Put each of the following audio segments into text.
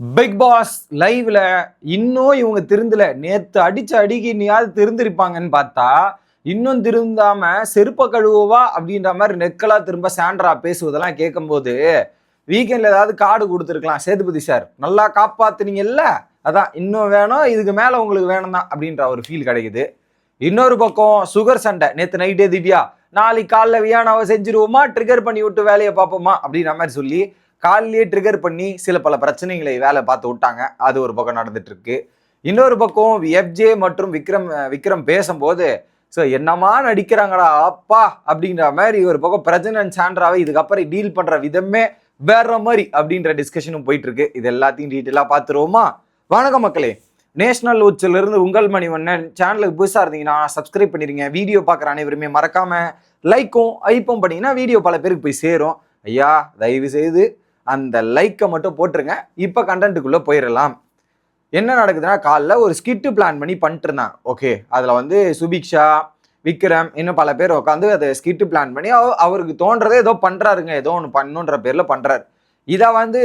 Big pass லைவ்ல இன்னும் இவங்க திருந்தல. நேத்து அடிச்ச அடிக்கு இன்னையாவது திருந்திருப்பாங்கன்னு பார்த்தா இன்னும் திருந்தாம செருப்ப கழுவவா அப்படின்ற மாதிரி நெக்கலா திரும்ப சாண்ட்ரா பேசுவதெல்லாம் கேட்கும்போது வீக்கெண்ட்ல ஏதாவது கார்டு கொடுத்துருக்கலாம் சேதுபதி சார். நல்லா காப்பாத்துனீங்கல்ல? அதான் இன்னும் வேணும் இதுக்கு மேல உங்களுக்கு வேணும் தான் அப்படின்ற ஒரு ஃபீல் கிடைக்குது. இன்னொரு பக்கம் சுகர் சண்டை. நேத்து நைட்டே திவ்யா நாளைக்கு காலைல வியானாவை செஞ்சிருவோமா? ட்ரிகர் பண்ணி விட்டு வேலையை பார்ப்போமா? அப்படின்ற மாதிரி சொல்லி காலிலேயே ட்ரிகர் பண்ணி சில பல பிரச்சனைகளை வேலை பார்த்து விட்டாங்க. அது ஒரு பக்கம் நடந்துட்டு இருக்கு இன்னொரு பக்கம் எஃப்ஜே மற்றும் விக்ரம் விக்ரம் பேசும்போது ஸோ என்னமா நடிக்கிறாங்கடா அப்பா? அப்படின்ற மாதிரி ஒரு பக்கம் பிரஜனன் சாண்ட்ராவை இதுக்கப்புறம் டீல் பண்ணுற விதமே வேற மாதிரி அப்படின்ற டிஸ்கஷனும் போயிட்டு இருக்கு இது எல்லாத்தையும் டீட்டெயிலாக பார்த்துருவோமா? வணக்கம் மக்களே. நேஷனல் உச்சிலிருந்து உங்கள் மணிவண்ணன். சேனலுக்கு புதுசாக இருந்தீங்கன்னா சப்ஸ்கிரைப் பண்ணிருங்க. வீடியோ பார்க்குற அனைவருமே மறக்காம லைக்கும் ஐப்பும் பண்ணிங்கன்னா வீடியோ பல பேருக்கு போய் சேரும். ஐயா தயவு செய்து அந்த லைக்கை மட்டும் போட்டுருங்க. இப்போ கண்டென்ட்டுக்குள்ளே போயிடலாம் என்ன நடக்குதுன்னா காலைல ஒரு ஸ்கிட்டு பிளான் பண்ணி பண்ணிட்டுருந்தான் ஓகே அதில் வந்து சுபிக்ஷா விக்ரம் இன்னும் பல பேர் உட்காந்து அதை ஸ்கிட்டு பிளான் பண்ணி அவ- அவருக்கு தோன்றதே ஏதோ பண்ணுறாருங்க ஏதோ ஒன்று பண்ணுன்ற பேரில் பண்ணுறாரு இதை வந்து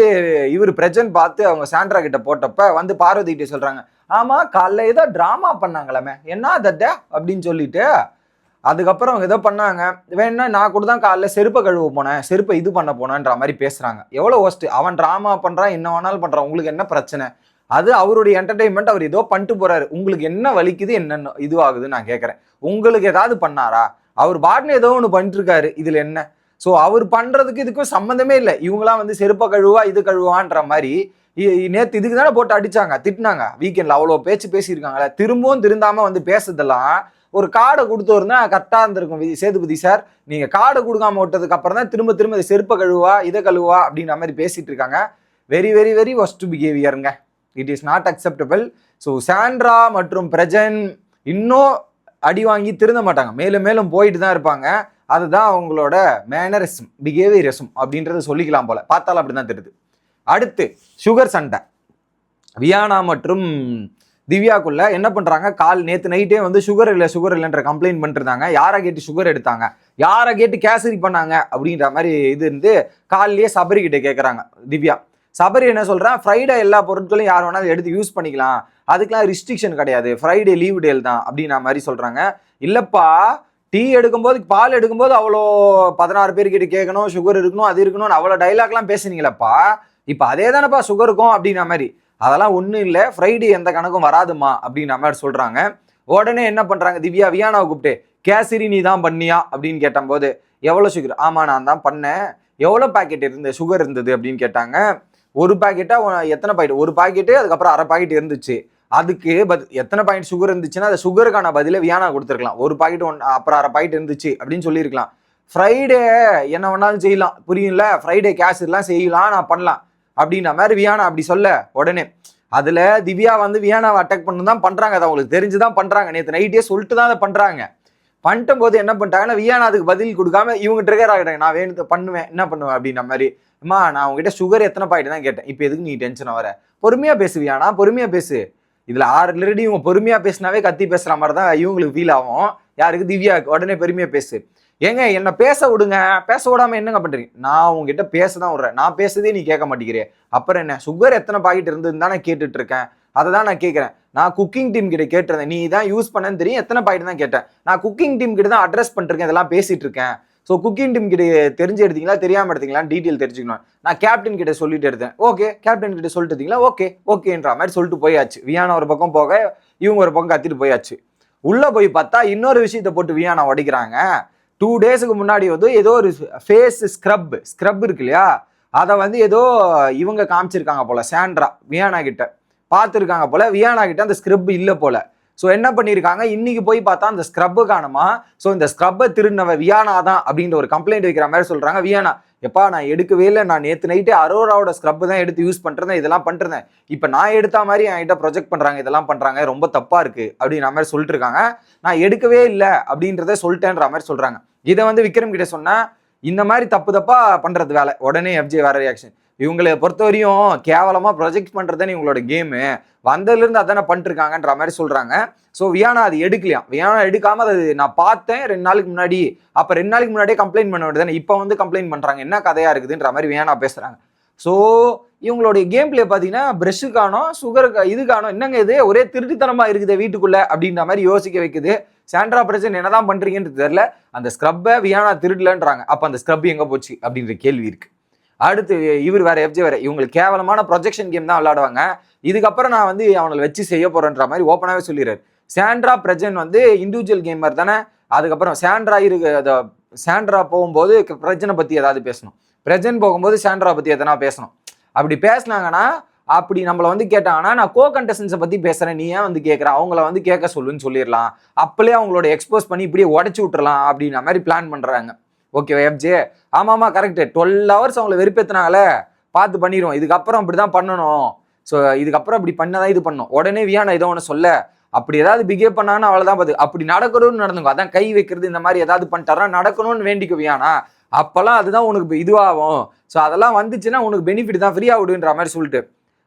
இவர் பிரஜன் பார்த்து அவங்க சாண்ட்ரா கிட்ட போட்டப்ப வந்து பார்வதி கிட்ட சொல்கிறாங்க ஆமாம் காலைல ஏதோ ட்ராமா பண்ணாங்களாமே என்ன தட்ட அப்படின்னு சொல்லிட்டு அதுக்கப்புறம் அவங்க ஏதோ பண்ணாங்க. வேணா நான் கூட தான் காலைல செருப்பை கழுவ போனேன். செருப்பை இது பண்ண போனேன்ற மாதிரி பேசுகிறாங்க எவ்வளோ ஒஸ்ட் அவன் ட்ராமா பண்ணுறான் என்ன வேணாலும் பண்ணுறான் உங்களுக்கு என்ன பிரச்சனை? அது அவருடைய என்டர்டைன்மெண்ட் அவர் ஏதோ பண்ணிட்டு போறாரு. உங்களுக்கு என்ன வலிக்குது என்னென்ன இதுவாகுதுன்னு நான் கேட்குறேன் உங்களுக்கு ஏதாவது பண்ணாரா? அவர் பாட்னு ஏதோ ஒன்று பண்ணிட்டு இருக்காரு என்ன? ஸோ அவர் பண்ணுறதுக்கு இதுக்கும் சம்மந்தமே இல்லை. இவங்களாம் வந்து செருப்பை கழுவா இது கழுவான்ற மாதிரி நேற்று இதுக்கு தானே போட்டு அடிச்சாங்க திட்டினாங்க. வீக்கெண்டில் அவ்வளோ பேச்சு பேசியிருக்காங்களே. திரும்பவும் திருந்தாமல் வந்து பேசுறதெல்லாம் ஒரு கார்டை கொடுத்தோருந்தா கரெக்டாக இருந்திருக்கும். வி- சேதுபதி சார் நீங்கள் கார்டை கொடுக்காம விட்டதுக்கு அப்புறம் தான் திரும்ப திரும்ப இதை செருப்பை கழுவா இதை கழுவா அப்படின்ற மாதிரி பேசிகிட்டு இருக்காங்க. Very very very worst பிஹேவியருங்க it is not acceptable so Sandra மற்றும் பிரஜன் இன்னும் அடி வாங்கி திருந்த மாட்டாங்க. மேலும் மேலும் போயிட்டு தான் இருப்பாங்க. அதுதான் அவங்களோட மேனரிசம் பிஹேவியரிசம் அப்படின்றத சொல்லிக்கலாம் போல. பார்த்தாலும் அப்படிதான் தெரியுது. அடுத்து சுகர் சண்டை. வியானா மற்றும் திவ்யாக்குள்ள என்ன பண்றாங்க? கால் நேத்து நைட்டே வந்து சுகர் இல்லை சுகர் இல்லைன்ற கம்ப்ளைண்ட் பண்ணிருந்தாங்க. யாரை கேட்டு சுகர் எடுத்தாங்க? யாரை கேட்டு கேசரி பண்ணாங்க? அப்படின்ற மாதிரி இது இருந்து காலையிலேயே சபரி கிட்ட கேட்குறாங்க திவ்யா. சபரி என்ன சொல்கிறேன் ஃப்ரைடே எல்லா பொருட்களும் யார் வேணாலும் எடுத்து யூஸ் பண்ணிக்கலாம். அதுக்கெலாம் ரிஸ்ட்ரிக்ஷன் கிடையாது. ஃப்ரைடே லீவ் டேல் தான் அப்படின்ற மாதிரி சொல்கிறாங்க இல்லைப்பா டீ எடுக்கும்போது பால் எடுக்கும்போது அவ்வளோ பதினாறு பேர்கிட்ட கேட்கணும் சுகர் இருக்கணும் அது இருக்கணும் அவ்வளோ டைலாக்லாம் பேசுனீங்களப்பா. இப்போ அதே தானேப்பா சுகருக்கும் அப்படின்ற மாதிரி. அதெல்லாம் ஒன்றும் இல்லை. ஃப்ரைடே எந்த கணக்கும் வராதுமா அப்படின்ற மாதிரி சொல்கிறாங்க உடனே என்ன பண்ணுறாங்க திவ்யா வியானாவை கூப்பிட்டு கேசரி நீ தான் பண்ணியா? அப்படின்னு கேட்டபோது எவ்வளோ சுகர் ஆமாம் நான் தான் பண்ணேன். எவ்வளோ பாக்கெட் இருந்தது சுகர் இருந்தது? அப்படின்னு கேட்டாங்க. ஒரு பாக்கெட்டாக எத்தனை பாக்கெட் ஒரு பாக்கெட்டு அதுக்கப்புறம் அரை பாக்கெட் இருந்துச்சு. அதுக்கு பத் எத்தனை பாயிண்ட் சுகர் இருந்துச்சுன்னா அந்த சுகருக்கான பதில வியானா கொடுத்துருக்கலாம். ஒரு பாக்கெட் ஒன் அப்புறம் அரை பாக்கெட் இருந்துச்சு அப்படின்னு சொல்லியிருக்கலாம். ஃப்ரைடே என்ன வேணாலும் செய்யலாம். புரியும்ல? ஃப்ரைடே கேசரிலாம் செய்யலாம் நான் பண்ணலாம். அப்படின்ற மாதிரி வியானா அப்படி சொல்ல உடனே. அதில் திவ்யா வந்து வியானாவை அட்டாக் பண்ணு தான் பண்ணுறாங்க அதை அவங்களுக்கு தெரிஞ்சு தான் பண்ணுறாங்க நேற்று நைட்டே சொல்லிட்டு தான் அதை பண்ணுறாங்க பண்ணிட்ட போது என்ன பண்ணிட்டாங்கன்னா வியானா அதுக்கு பதில் கொடுக்காம இவங்க ட்ரிகர் ஆகிட்டாங்க நான் வேணுது பண்ணுவேன். என்ன பண்ணுவேன் அப்படின்ற மாதிரி. அம்மா நான் உங்ககிட்ட சுகர் எத்தனை பாயிட்டு தான் கேட்டேன். இப்போ எதுக்கு நீ டென்ஷன் வர? பொறுமையாக பேசுவியானா பொறுமையாக பேசு. இதுல ஆல்ரெடி இவங்க பொறுமையாக பேசினாவே கத்தி பேசுகிற மாதிரி தான் இவங்களுக்கு ஃபீல் ஆகும். யாருக்கு? திவ்யாவுக்கு. உடனே பெருமையாக பேசு. ஏங்க என்னை பேச விடுங்க. பேச விடாம என்னங்க பண்றீங்க? நான் உங்ககிட்ட பேச தான் விடுறேன். நான் பேசுறதே நீ கேட்க மாட்டேங்கிறே அப்புறம் என்ன? சுகர் எத்தனை பாக்கெட் இருந்ததுன்னு தான் நான் கேட்டுட்டு இருக்கேன் அதை தான் நான் கேட்குறேன். நான் குக்கிங் டீம் கிட்ட கேட்டிருந்தேன். நீ தான் யூஸ் பண்ணேன்னு தெரியும். எத்தனை பாக்கெட் தான் கேட்டேன். நான் குக்கிங் டீம் கிட்ட தான் அட்ரஸ் பண்ணிருக்கேன். இதெல்லாம் பேசிட்டு இருக்கேன் ஸோ குக்கிங் டீம் கிட்ட தெரிஞ்சு எடுத்தீங்களா தெரியாமல் எடுத்தீங்களா டீட்டெயில் தெரிஞ்சுக்கணும். நான் கேப்டன் கிட்ட சொல்லிட்டு எடுத்தேன். ஓகே கேப்டன் கிட்ட சொல்லிட்டு இருந்தீங்களா ஓகே ஓகேன்ற மாதிரி சொல்லிட்டு போயாச்சு. வியானா ஒரு பக்கம் போக இவங்க ஒரு பக்கம் கத்திட்டு போயாச்சு. உள்ளே போய் பார்த்தா இன்னொரு விஷயத்தை போட்டு வியானா உடைக்கிறாங்க. டூ டேஸுக்கு முன்னாடி வந்து ஏதோ ஒரு ஃபேஸ் ஸ்க்ரப் ஸ்க்ரப் இருக்கு இல்லையா? அதை வந்து ஏதோ இவங்க காமிச்சிருக்காங்க போல சாண்ட்ரா வியானா கிட்ட. பார்த்துருக்காங்க போல வியானா கிட்ட அந்த ஸ்க்ரப் இல்லை போல. ஸோ என்ன பண்ணியிருக்காங்க இன்னைக்கு போய் பார்த்தா அந்த ஸ்க்ரப்பு காணமா? ஸோ இந்த ஸ்க்ரப்பை திருநவ வியானா தான் அப்படின்ற ஒரு கம்ப்ளைண்ட் வைக்கிற மாதிரி சொல்கிறாங்க வியானா எப்பா நான் எடுக்கவே இல்லை. நான் நேற்று நைட்டு அரோராவோட ஸ்க்ரப்பு தான் எடுத்து யூஸ் பண்ணுறேன் இதெல்லாம் பண்ணுறேன் இப்போ நான் எடுத்த மாதிரி என்கிட்ட ப்ரொஜெக்ட் பண்ணுறாங்க இதெல்லாம் பண்ணுறாங்க ரொம்ப தப்பாக இருக்குது அப்படின்ற மாதிரி சொல்லிட்டு இருக்காங்க. நான் எடுக்கவே இல்லை அப்படின்றத சொல்லிட்டேன்ற மாதிரி சொல்கிறாங்க இதை வந்து விக்ரம் கிட்ட சொன்னா இந்த மாதிரி தப்பு தப்பா பண்றது வேலை. உடனே எஃப்ஜே வேற ரியாக்ஷன் இவங்களை பொறுத்தவரையும் கேவலமாக ப்ரொஜெக்ட் பண்றதுன்னு இவங்களோட கேமு வந்ததுலேருந்து அதானே பண்ணிட்டுருக்காங்கன்ற மாதிரி சொல்கிறாங்க ஸோ வியானா அது எடுக்கலையாம் வியானா எடுக்காமல் அது நான் பார்த்தேன் ரெண்டு நாளுக்கு முன்னாடி. அப்போ ரெண்டு நாளைக்கு முன்னாடியே கம்ப்ளைண்ட் பண்ண வேண்டியதானே இப்போ வந்து கம்ப்ளைண்ட் பண்ணுறாங்க என்ன கதையாக இருக்குதுன்ற மாதிரி வியானா பேசுகிறாங்க ஸோ இவங்களுடைய கேம் பிளே பார்த்தீங்கன்னா ப்ரெஷ்ஷு காணும் சுகர் இது காணும். என்னங்க இது? ஒரே திருட்டுத்தனமாக இருக்குது வீட்டுக்குள்ளே அப்படின்ற மாதிரி யோசிக்க வைக்குது. சாண்ட்ரா பிரச்சனை என்னதான் பண்ணுறீங்கன்றது தெரியல. அந்த ஸ்க்ரப்பை வியானா திருடலன்றாங்க. அப்போ அந்த ஸ்க்ரப் எங்கே போச்சு அப்படின்ற கேள்வி இருக்குது அடுத்து இவர் வேற எஃப்ஜே வேற. இவங்களுக்கு கேவலமான ப்ரொஜெக்ஷன் கேம் தான் விளையாடுவாங்க. இதுக்கப்புறம் நான் வந்து அவங்களை வச்சு செய்ய போறேன்ற மாதிரி ஓப்பனாகவே சொல்லிடுறாரு. சாண்ட்ரா பிரஜன் வந்து இண்டிவிஜுவல் கேமர் தானே. அதுக்கப்புறம் சாண்ட்ரா இருக்கு அதை சாண்ட்ரா போகும்போது பிரஜனை பத்தி ஏதாவது பேசணும். பிரஜன் போகும்போது சாண்ட்ரா பத்தி எதனா பேசணும். அப்படி பேசினாங்கன்னா அப்படி நம்மளை வந்து கேட்டாங்கன்னா நான் கோ கண்டஸ்டன்ஸை பற்றி பேசுகிறேன் நீ ஏன் வந்து கேட்குற அவங்கள வந்து கேட்க சொல்லுன்னு சொல்லிடலாம். அப்பளே அவங்களோட எக்ஸ்போஸ் பண்ணி இப்படியே உடச்சி விட்டுறலாம் அப்படின்ற மாதிரி பிளான் பண்ணுறாங்க ஓகேவா எஃப்ஜே ஆமாம் கரெக்டு டுவெல் ஹவர்ஸ் அவங்கள வெறுப்பேத்தினாங்களே பார்த்து பண்ணிடுவோம். இதுக்கப்புறம் அப்படி தான் பண்ணணும். ஸோ இதுக்கப்புறம் இப்படி பண்ணதான் இது பண்ணணும். உடனே வியானா ஏதோ ஒன்று சொல்ல. அப்படி ஏதாவது பிஹேவ் பண்ணான்னு அவ்வளோதான் பார்த்து. அப்படி நடக்கணும்னு நடந்துங்க அதான் கை வைக்கிறது இந்த மாதிரி ஏதாவது பண்ணிட்டாரா நடக்கணும்னு வேண்டிக்க வியானா. அப்போல்லாம் அதுதான் உனக்கு இதுவாகும். ஸோ அதெல்லாம் வந்துச்சுன்னா உனக்கு பெனிஃபிட் தான் ஃப்ரீயாக விடுன்ற மாதிரி சொல்லிட்டு.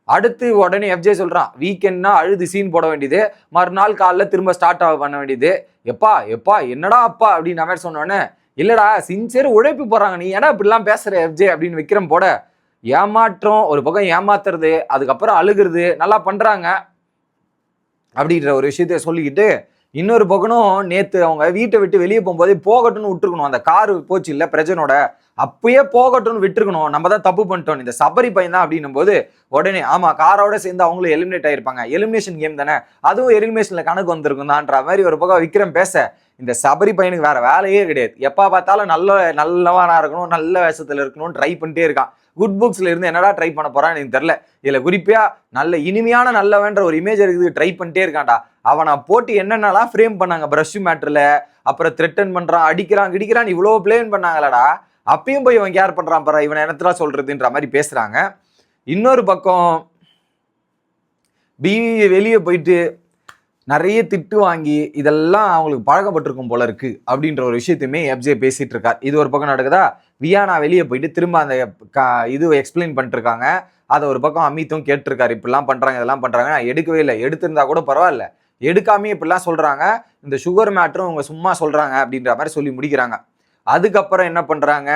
அடுத்து உடனே எஃப்ஜே சொல்கிறான் வீக்கெண்ட்னா அழுது சீன் போட வேண்டியது. மறுநாள் காலைல திரும்ப ஸ்டார்ட் ஆக பண்ண வேண்டியது. எப்பா எப்பா என்னடா அப்பா அப்படின்ற மாதிரி சொன்னோடனே இல்லைடா சின்சியர் உழைப்பு போகிறாங்க நீ ஏன்னா இப்படிலாம் பேசுகிற எஃப்ஜே அப்படின்னு விக்ரம் போட. ஏமாற்றம் ஒரு பக்கம் ஏமாத்துறது அதுக்கப்புறம் அழுகிறது நல்லா பண்ணுறாங்க அப்படின்ற ஒரு விஷயத்த சொல்லிக்கிட்டு இன்னொரு பக்கனும் நேத்து அவங்க வீட்டை விட்டு வெளியே போகும்போதே போகட்டும்னு விட்டுருக்கணும். அந்த காரு போச்சு இல்ல பிரஜனோட. அப்பயே போகட்டும்னு விட்டுருக்கணும். நம்ம தான் தப்பு பண்ணிட்டோம். இந்த சபரி பையன் தான் அப்படின்னும் போது உடனே ஆமா காரோட சேர்ந்து அவங்களும் எலிமினேட் ஆயிருப்பாங்க. எலிமினேஷன் கேம் தானே? அதுவும் எலிமினேஷன்ல கணக்கு வந்திருக்கும் தான்ற மாதிரி ஒரு பக்கம் விக்ரம் பேச இந்த சபரி பையனுக்கு வேற வேலையே கிடையாது. எப்போ பார்த்தாலும் நல்ல நல்லவனா இருக்கணும் நல்ல வேஷத்துல இருக்கணும்னு ட்ரை பண்ணிட்டே இருக்கான். குட் புக்ஸ்ல இருந்து என்னடா ட்ரை பண்ண போறான்னு எனக்கு தெரியல. இதுல குறிப்பா நல்ல இனிமையான நல்லவன்ற ஒரு இமேஜ் இருக்குது ட்ரை பண்ணிட்டே இருக்கான்டா. அவனை போட்டு என்னென்னலாம் ஃப்ரேம் பண்ணாங்க ப்ரஷ் மேட்டர்ல அப்புறம் த்ரெட்டன் பண்றான் அடிக்கிறான் கிடிக்கிறான் இவ்வளோ பிளேன் பண்ணாங்களடா. அப்பயும் போய் இவன் கேர் பண்றான் பாரு இவன் என்னத்துல சொல்றதுன்ற மாதிரி பேசுறாங்க. இன்னொரு பக்கம் பிவி வெளியே போயிட்டு நிறைய திட்டு வாங்கி இதெல்லாம் அவங்களுக்கு பழக்கப்பட்டிருக்கும் போல இருக்கு அப்படின்ற ஒரு விஷயத்தையுமே எஃப்ஜே பேசிட்டு இருக்கார் இது ஒரு பக்கம் நடக்குதா? வியானா வெளியே போயிட்டு திரும்ப அந்த இது எக்ஸ்பிளைன் பண்ணிட்டு அதை ஒரு பக்கம் அமித்தும் கேட்டிருக்காரு. இப்படிலாம் பண்ணுறாங்க இதெல்லாம் பண்ணுறாங்க நான் எடுக்கவே இல்லை. எடுத்திருந்தா கூட பரவாயில்ல. எடுக்காமே இப்படிலாம் சொல்கிறாங்க இந்த சுகர் மேட்டரும் இவங்க சும்மா சொல்கிறாங்க அப்படின்ற மாதிரி சொல்லி முடிக்கிறாங்க. அதுக்கப்புறம் என்ன பண்ணுறாங்க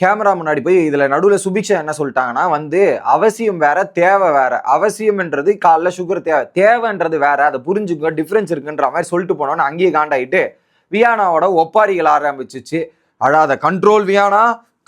கேமரா முன்னாடி போய் இதில் நடுவில் சுபிக்ஷா என்ன சொல்லிட்டாங்கன்னா வந்து அவசியம் வேற தேவை வேற. அவசியம்ன்றது காலைல சுகர் தேவை. தேவைன்றது வேற. அதை புரிஞ்சுக்க டிஃப்ரென்ஸ் இருக்குன்ற மாதிரி சொல்லிட்டு போனோன்னு அங்கேயே காண்டாயிட்டு வியானாவோட ஒப்பாரிகள் ஆரம்பிச்சிச்சு. அழாத control Viyana?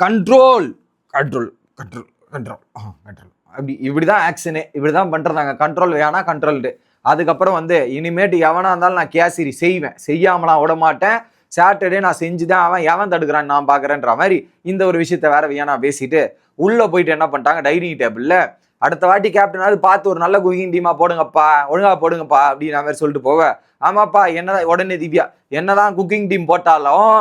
Control control control control control அப்படி இப்படிதான் ஆக்ஷனு இப்படிதான் பண்ணுறதாங்க கண்ட்ரோல் வேணா கண்ட்ரோல்டு அதுக்கப்புறம் வந்து இனிமேட்டு எவனா இருந்தாலும் நான் கேசரி செய்வேன். செய்யாமலாம் விட மாட்டேன் சாட்டர்டே நான் செஞ்சு தான் அவன் எவன் தடுக்கிறான் நான் பார்க்குறேன்ற மாதிரி இந்த ஒரு விஷயத்த வேற வியானா பேசிட்டு உள்ளே போயிட்டு என்ன பண்ணிட்டாங்க டைனிங் டேபிளில் அடுத்த வாட்டி கேப்டனாவது பார்த்து ஒரு நல்ல குக்கிங் டீமாக போடுங்கப்பா ஒழுங்காக போடுங்கப்பா அப்படின்ற மாதிரி சொல்லிட்டு போவ. ஆமாப்பா என்னதான் உடனே திவ்யா என்னதான் குக்கிங் டீம் போட்டாலும்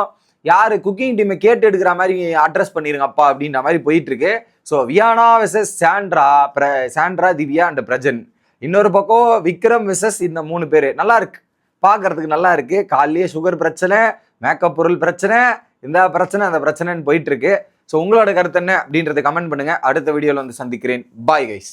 யார் குக்கிங் டீமை கேட்டு எடுக்கிற மாதிரி அட்ரஸ் பண்ணிருங்கப்பா அப்படின்ற மாதிரி போயிட்டு இருக்கு ஸோ வியானா விசஸ் சாண்ட்ரா ப்ர சாண்ட்ரா திவ்யா அண்ட் பிரஜன். இன்னொரு பக்கம் விக்ரம் விசஸ் இந்த மூணு பேர். நல்லா இருக்கு. பார்க்கறதுக்கு நல்லா இருக்கு. காலையிலேயே சுகர் பிரச்சனை மேக்கப் பொருள் பிரச்சனை இந்த பிரச்சனை அந்த பிரச்சனைன்னு போயிட்டு இருக்கு. ஸோ உங்களோட கருத்து என்ன அப்படின்றத கமெண்ட் பண்ணுங்க. அடுத்த வீடியோவில் வந்து சந்திக்கிறேன். Bye guys